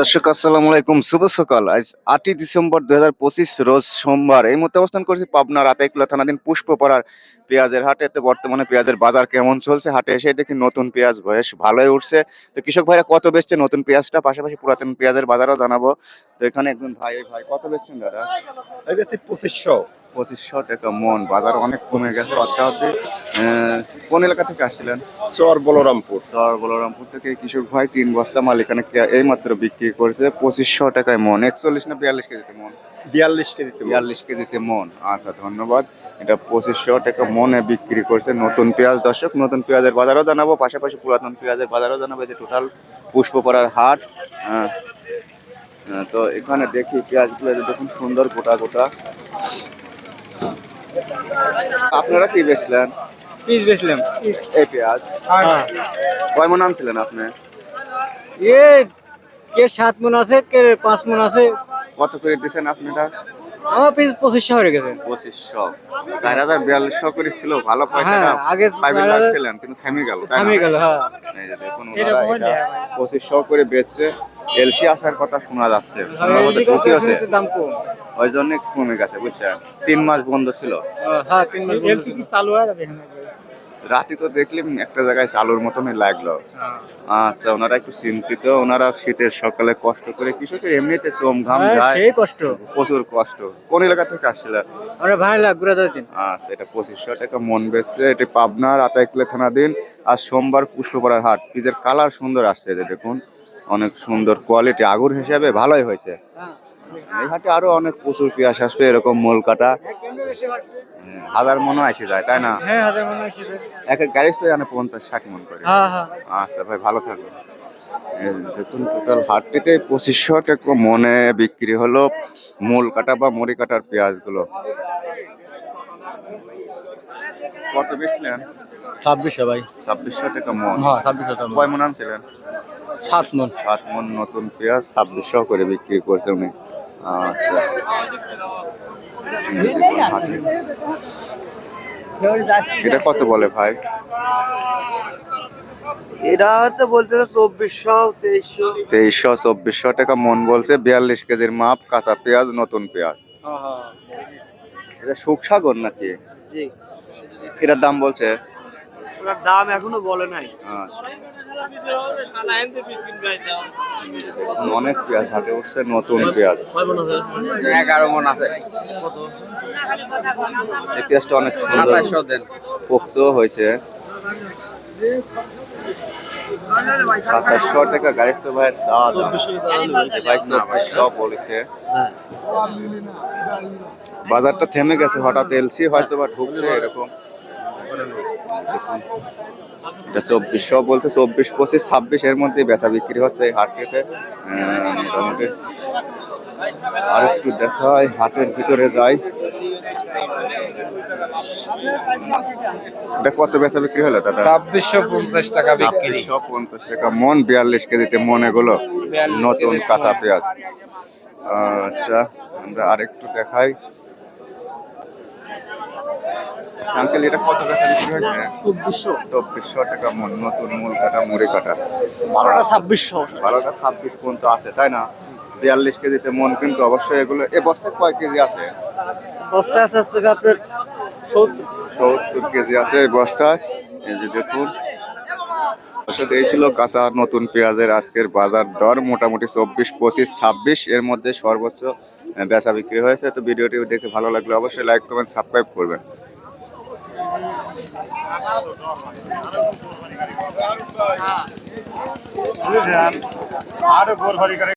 দর্শক, আসসালামু আলাইকুম। শুভ সকাল। আজ আটই ডিসেম্বর দুই হাজার পঁচিশ, রোজ সোমবার। এই মুহূর্তে অবস্থান করছি পাবনার রাতাইকুলা থানাধীন পুষ্পপাড়ার পেঁয়াজের হাটে। তো বর্তমানে পেঁয়াজের বাজার কেমন চলছে? হাটে এসে দেখি নতুন পেঁয়াজ বেশ ভালোই উঠছে। তো কৃষক ভাইরা কত বেচছে নতুন পেঁয়াজটা? পাশাপাশি পুরাতন পেঁয়াজের বাজারও জানাব। তো এখানে একজন ভাই ভাই কত বেচছেন দাদা? পঁচিশশো। পঁচিশশো টাকা মন বাজার অনেক কমে গেছে অর্থাৎ কোন এলাকা থেকে আসছিলেন? চর বলরামপুর। চর বলরামপুর থেকে কৃষক ভাই তিন বস্তা মাল এখানে এই মাত্র বিক্রি করেছে পঁচিশশো টাকায় মন। একচল্লিশ না বিয়াল্লিশ কেজিতে মন? বিয়াল্লিশ কেজিতে বিয়াল্লিশ কেজিতে মন। আচ্ছা ধন্যবাদ। এটা পঁচিশশো টাকা মনে বিক্রি করছে নতুন পেঁয়াজ দর্শক। নতুন পেঁয়াজের বাজারও জানাব পাশাপাশি পুরাতন পেঁয়াজের বাজারও জানাব। যে টোটাল পুষ্পপাড়ার হাট তো এখানে দেখি পেঁয়াজগুলো দেখুন সুন্দর গোটা গোটা। আপনারা কি বেচলেন? পিস বেচলাম। এই পেঁয়াজ? কয় মন আনছিলেন আপনি? এ কে সাত মন আছে কে পাঁচ মন আছে। কত করে আপনারা? আমার পিস পঁচিশশো হয়ে গেছে। পঁচিশশো। চার হাজার বিয়াল্লিশশো করে ছিল ভালো পয়সা হ্যাঁ, আগে লাগছিলেন কিন্তু থেমে গেল গেল হ্যাঁ। পঁচিশশো করে বেচছে। এলসি আসার কথা শোনা যাচ্ছে। দাম কম। ওই জন্য কমে গেছে বুঝছেন? তিন মাস বন্ধ ছিল। হ্যাঁ তিন মাস বন্ধ ছিল। চালু হয়ে যাবে রাতে তো দেখলাম একটা জায়গায় চালুর মতনই লাগল। আচ্ছা ওনারা একটু চিন্তিত ওনারা শীতের সকালে কষ্ট করে কৃষকের এমনিতে শ্রম ঘাম হ্যাঁ, যায়। সেই কষ্ট। প্রচুর কষ্ট। কোন এলাকা থেকে আসছিলেন? আমরা ভাই লাগ ঘুরে যাচ্ছেন আচ্ছা এটা পঁচিশশো টাকা মন বেচছে এটি পাবনার থানা দিন। আর সোমবার পুষ্পপাড়ার হাট। পিজের কালার সুন্দর আসছে দেখুন। অনেক সুন্দর কোয়ালিটি আগুর হিসাবে ভালোই হয়েছে। এই হাটে আরও অনেক প্রচুর পেঁয়াজ আসবে এরকম মোল কাটা। হ্যাঁ, হাজার মনও আসে যায় তাই না? হ্যাঁ হাজার মনে হয় এক এক গাড়ি তো জানে পঞ্চাশ ষাট মন করে। হ্যাঁ হ্যাঁ। আচ্ছা ভাই ভালো থাকবেন। এই দেখুন টোটাল হাটটিতে পঁচিশশো টাকা মনে বিক্রি হলো মূল কাটা বা মুড়ি কাটার পেঁয়াজগুলো। কত বেচলেন? ছাব্বিশশো ভাই। ছাব্বিশশো টাকা মন। হ্যাঁ ছাব্বিশশো টাকা কয় মন আনছিলেন? সাত মন। সাত মন নতুন পেঁয়াজ ছাব্বিশশো করে বিক্রি করছে উনি। আচ্ছা। এটা কত বলে ভাই? এটা হচ্ছে বলতে চব্বিশশো তেইশশো তেইশশো চব্বিশশো টাকা মন বলছে বিয়াল্লিশ কেজির মাপ কাঁচা পেঁয়াজ নতুন পেঁয়াজ। এটা সুখসাগর নাকি? এটার দাম বলছে? ওনার দাম এখনও বলে নাই। আচ্ছা। অনেক পেঁয়াজ হাটে উঠছে নতুন পেঁয়াজ। এগারো মন আছে। এই পেঁয়াজটা অনেক সুন্দর দেন পোক্ত হয়েছে। সাতাশশো টাকা গাড়ি তো। ভাই চব্বিশশো বলেছে। বাজারটা থেমে গেছে হঠাৎ এলসি হয়তো বা ঢুকছে এরকম। এটা চব্বিশশো বলছে চব্বিশ পঁচিশ ছাব্বিশ এর মধ্যে বেচা বিক্রি হচ্ছে এই হাটটিতে মোটামুটি আর একটু দেখাই হাটের ভিতরে যাই। এটা কত বেচা বিক্রি হলো দাদা? ছাব্বিশশো পঞ্চাশ টাকা বিক্রি। পঞ্চাশ টাকা মন বিয়াল্লিশ কেজিতে মন এগুলো নতুন কাঁচা পেঁয়াজ। আচ্ছা আমরা আরেকটু দেখাই। আঙ্কেল এটা কত বেচা বিক্রি হয়েছে? চব্বিশশো। চব্বিশশো টাকা মন নতুন মূল কাটা মুড়ি কাটা বারোটা ছাব্বিশশো। বারোটা ছাব্বিশ পর্যন্ত আছে তাই না? বিয়াল্লিশ কেজিতে মন কিন্তু অবশ্যই এগুলো এ বস্তায় কয় কেজি আছে? বস্তা আছে গিয়ে আপনার সত্তর। সত্তর কেজি আছে এই বস্তায়। এই যে দেখুন। অবশ্য এই ছিল কাঁচা নতুন পেঁয়াজের আজকের বাজার দর মোটামুটি চব্বিশ পঁচিশ ছাব্বিশ। এর মধ্যে সর্বোচ্চ বেচা বিক্রি হয়েছে। তো ভিডিওটি দেখে ভালো লাগলে অবশ্যই লাইক কমেন্ট সাবস্ক্রাইব করবেন। আরও গোল হরি করে